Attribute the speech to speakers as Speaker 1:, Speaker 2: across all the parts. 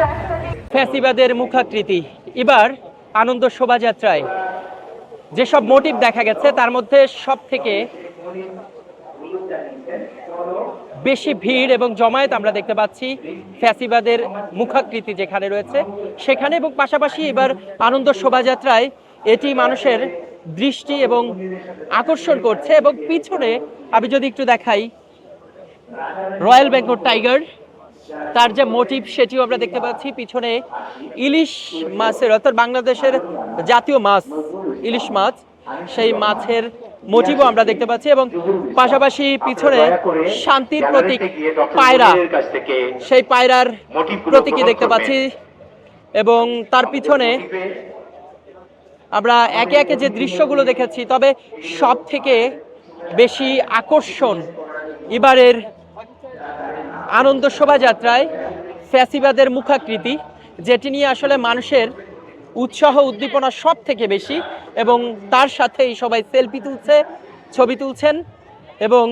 Speaker 1: রাস্তাটি
Speaker 2: ফ্যাসিবাদের মুখাকৃতি। এবার আনন্দ শোভাযাত্রায়। যেসব মোটিভ দেখা গেছে, তার মধ্যে সব থেকে বেশি ভিড় এবং জমায়েত আমরা দেখতে পাচ্ছি ফ্যাসিবাদের মুখাকৃতি যেখানে রয়েছে। সেখানে এবং পাশাপাশি এবার আনন্দ শোভাযাত্রায় এটি মানুষের দৃষ্টি এবং আকর্ষণ করছে এবং পিছনে আমি যদি একটু দেখাই রয়্যাল বেঙ্গল টাইগার, তার যে মোটিভ সেটিও আমরা দেখতে পাচ্ছি, পিছনে ইলিশ মাছের, অর্থাৎ বাংলাদেশের জাতীয় মাছ, ইলিশ মাছ, সেই মাছের মোটিভও আমরা দেখতে পাচ্ছি এবং পাশাপাশি পিছনে শান্তির প্রতীক পায়রা, সেই পায়রার প্রতীকই দেখতে পাচ্ছি এবং তার পিছনে আমরা একে একে যে দৃশ্যগুলো দেখেছি, তবে সব থেকে বেশি আকর্ষণ এবারের আনন্দ শোভাযাত্রায় ফ্যাসিবাদের মুখাকৃতি যেটি নিয়ে আসলে মানুষের উৎসাহ উদ্দীপনা সব থেকে বেশি এবং তার সাথেই সবাই সেলফি তুলছে ছবি তুলছেন এবং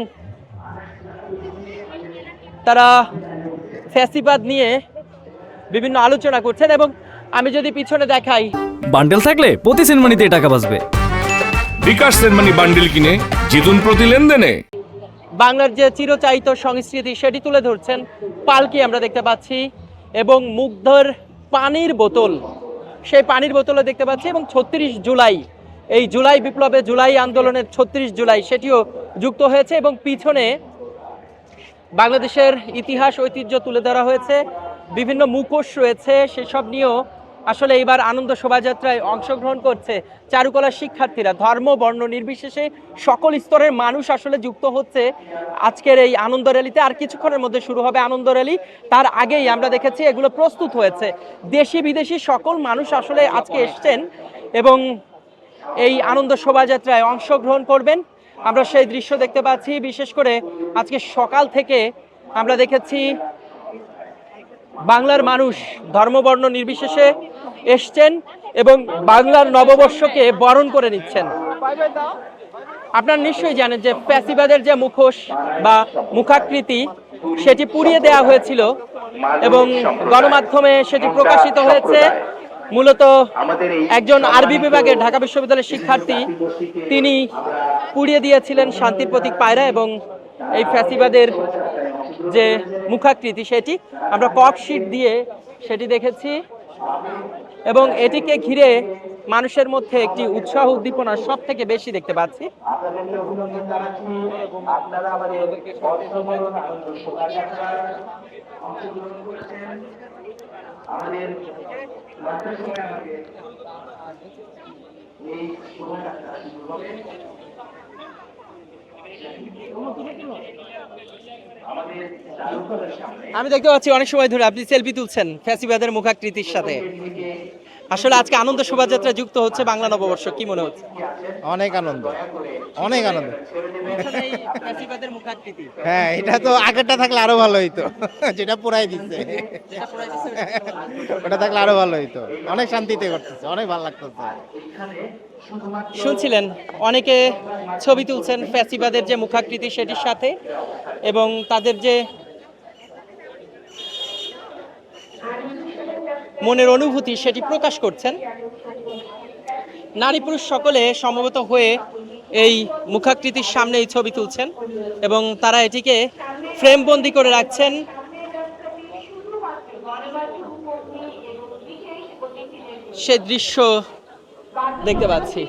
Speaker 2: তারা ফ্যাসিবাদ নিয়ে বিভিন্ন আলোচনা করছেন এবং আমি যদি পিছনে দেখাই।
Speaker 3: বান্ডেল থাকলে প্রতি সেনমানিতে টাকা বাঁচবে।
Speaker 4: বিকাশ সেনমানি বান্ডিল কিনে জিতুন প্রতি লেনদেনে।
Speaker 2: বাংলার যে চিরচারিত সংস্কৃতি সেটি তুলে ধরছেন পালকি আমরা দেখতে পাচ্ছি, এবং মুগ্ধর পানির বোতল, সেই পানির বোতলও দেখতে পাচ্ছি, এবং ছত্রিশ জুলাই, এই জুলাই বিপ্লবে, জুলাই আন্দোলনের ছত্রিশ জুলাই সেটিও যুক্ত হয়েছে, এবং পিছনে বাংলাদেশের ইতিহাস, ঐতিহ্য তুলে ধরা হয়েছে, বিভিন্ন মুখোশ রয়েছে, সেসব নিয়েও আসলে এবার আনন্দ শোভাযাত্রায় অংশগ্রহণ করছে চারুকলা শিক্ষার্থীরা। ধর্ম, বর্ণ নির্বিশেষে সকল স্তরের মানুষ আসলে যুক্ত হচ্ছে আজকের এই আনন্দ র্যালিতে। আর কিছুক্ষণের মধ্যে শুরু হবে আনন্দ র্যালি। তার আগেই আমরা দেখেছি এগুলো প্রস্তুত হয়েছে। দেশি বিদেশি সকল মানুষ আসলে আজকে এসছেন এবং এই আনন্দ শোভাযাত্রায় অংশগ্রহণ করবেন। আমরা সেই দৃশ্য দেখতে পাচ্ছি। বিশেষ করে আজকে সকাল থেকে আমরা দেখেছি বাংলার মানুষ ধর্মবর্ণ নির্বিশেষে এসছেন এবং বাংলার নববর্ষকে বরণ করে নিচ্ছেন। আপনারা নিশ্চয়ই জানেন যে প্যাসিবাদের যে মুখোশ বা মুখাকৃতি, সেটি পুড়িয়ে দেওয়া হয়েছিল এবং গণমাধ্যমে সেটি প্রকাশিত হয়েছে। মূলত একজন আরবি বিভাগের ঢাকা বিশ্ববিদ্যালয়ের শিক্ষার্থী, তিনি পুড়িয়ে দিয়েছিলেন শান্তির প্রতীক পায়রা এবং এই ফ্যাসিবাদের যে মুখাকৃতি, সেটি আমরা কক শিট দিয়ে সেটি দেখেছি। এবং এটিকে ঘিরে মানুষের মধ্যে একটি উৎসাহ উদ্দীপনা সব থেকে বেশি দেখতে পাচ্ছি। আমি দেখতে পাচ্ছি অনেক সময় ধরে আপনি সেলফি তুলছেন ফ্যাসিবাদের মুখাকৃতির সাথে। আসলে আজকে আনন্দ শোভাযাত্রা যুক্ত হচ্ছে বাংলা নববর্ষ কি মনে হচ্ছে?
Speaker 5: অনেক আনন্দ। অনেক আনন্দ।
Speaker 2: ফ্যাসিবাদের
Speaker 5: হ্যাঁ এটা তো আগেরটা থাকলে আরও ভালো হইতো। যেটা পুরাই দিচ্ছে। ওটা থাকলে আরও ভালো হইতো। অনেক শান্তিতে করতেছে অনেক ভালো লাগতেছে।
Speaker 2: শুনছিলেন অনেকে ছবি তুলছেন ফ্যাসিবাদের যে মুখাকৃতি সেটির সাথে এবং তাদের যে মনের অনুভূতি সেটি প্রকাশ করছেন। নারী পুরুষ সকলে সমবেত হয়ে এই মুখাকৃতির সামনে এই ছবি তুলছেন এবং তারা এটিকে ফ্রেমবন্দি করে রাখছেন। সে দৃশ্য দেখতে পাচ্ছি।